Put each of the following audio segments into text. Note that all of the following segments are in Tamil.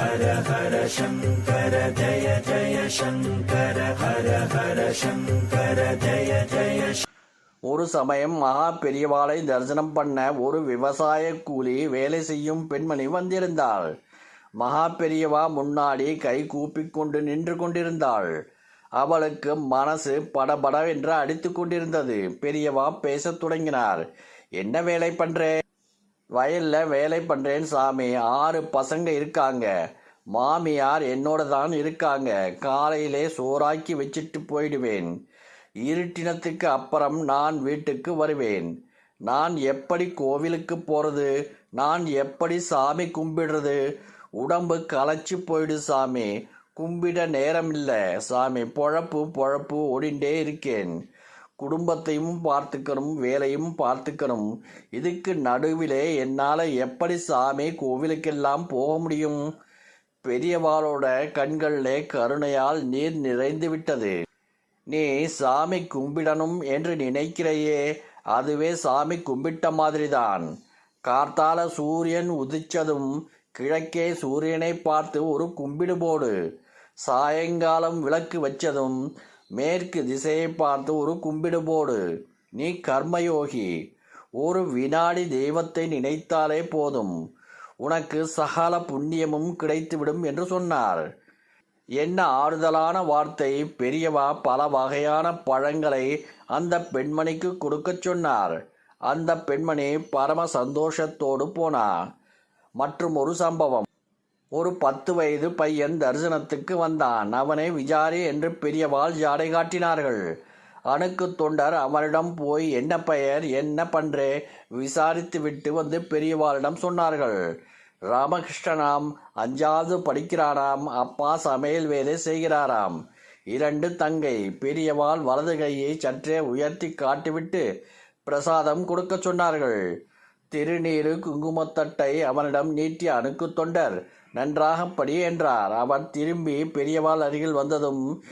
ஹர ஹர சங்கர ஜய ஜய சங்கர ஹர ஹர சங்கர ஜய ஜய ஒரு சமயம் மகா பெரியவாளை தரிசனம் பண்ண ஒரு விவசாய கூலி வேலை செய்யும் பெண்மணி வந்திருந்தாள். மகா பெரியவா முன்னாடி கை கூப்பிக்கொண்டு நின்று கொண்டிருந்தாள். அவளுக்கு மனசு படபடவென்று அடித்து கொண்டிருந்தது. பெரியவா பேசத் தொடங்கினார். என்ன வேலை பண்றே? வயல்ல வேலை பண்றேன் சாமி. ஆறு பசங்க இருக்காங்க. மாமியார் என்னோட தான் இருக்காங்க. காலையிலே சோறாக்கி வச்சிட்டு போயிடுவேன். இருட்டினத்துக்கு அப்புறம் நான் வீட்டுக்கு வருவேன். நான் எப்படி கோவிலுக்கு போறது? நான் எப்படி சாமி கும்பிடுறது? உடம்பு களைச்சி போயிடு சாமி. கும்பிட நேரம் இல்லை சாமி பொழப்பு பொழப்பு ஓடிண்டே இருக்கேன். குடும்பத்தையும் பார்த்துக்கணும் வேலையும் பார்த்துக்கணும். இதுக்கு நடுவிலே என்னால் எப்படி சாமி கோவிலுக்கெல்லாம் போக முடியும்? பெரியவாளோட கண்களிலே கருணையால் நீர் நிறைந்து விட்டது. நீ சாமி கும்பிடணும் என்று நினைக்கிறையே அதுவே சாமி கும்பிட்ட மாதிரிதான். கார்த்தால சூரியன் உதிச்சதும் கிழக்கே சூரியனை பார்த்து ஒரு கும்பிடு போடு. சாயங்காலம் விளக்கு வச்சதும் மேற்கு திசையை பார்த்து ஒரு கும்பிடு போடு நீ கர்மயோகி ஒரு வினாடி தெய்வத்தை நினைத்தாலே போதும். உனக்கு சகல புண்ணியமும் கிடைத்துவிடும் என்று சொன்னார். என்ன ஆறுதலான வார்த்தை பெரியவா பல வகையான பழங்களை அந்த பெண்மணிக்கு கொடுக்கச் சொன்னார். அந்த பெண்மணி பரம சந்தோஷத்தோடு போனா. மற்றும் ஒரு சம்பவம் ஒரு பத்து வயது பையன் தரிசனத்துக்கு வந்தான். அவனை விஜாரி என்று பெரியவாள் ஜாடை காட்டினார்கள். அணுக்கு தொண்டர் அவரிடம் போய் என்ன பெயர்? என்ன பண்றே? விசாரித்து விட்டு வந்து பெரியவாளிடம் சொன்னார்கள். ராமகிருஷ்ணனாம் அஞ்சாவது படிக்கிறாராம் அப்பா சமையல் வேலை செய்கிறாராம். இரண்டு தங்கை. பெரியவாள் வலது கையை சற்றே உயர்த்தி காட்டிவிட்டு பிரசாதம் கொடுக்க சொன்னார்கள். திருநீரு குங்குமத்தட்டை அவனிடம் நீட்டிய அணுக்கு தொண்டர். நன்றாக படி என்றார். அவன் திரும்பி பெரியவாள் அருகில் வந்ததும்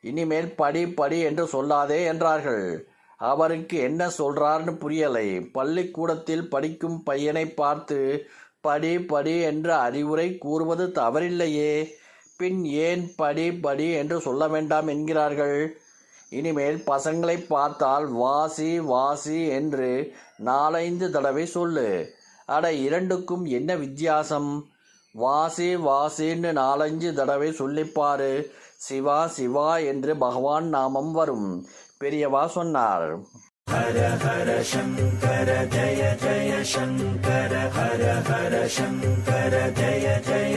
இனிமேல் படி படி என்று சொல்லாதே என்றார்கள். அவருக்கு என்ன சொல்றார்னு புரியலை. பள்ளிக்கூடத்தில் படிக்கும் பையனை பார்த்து படி படி என்று அறிவுரை கூறுவது தவறில்லையே. பின் ஏன் படி படி என்று சொல்ல வேண்டாம் என்கிறார்கள். இனிமேல் பசங்களை பார்த்தால் வாசி வாசி என்று நாலைந்து தடவை சொல்லு. அட இரண்டுக்கும் என்ன வித்தியாசம்? வாசி வாசின்னு நாலஞ்சு தடவை சொல்லிப்பாரு. சிவா சிவா என்று பகவான் நாமம் வரும். பெரியவா சொன்னார். ஹர ஹர சங்கர ஜய ஜய சங்கர ஹர ஹர சங்கர ஜய ஜய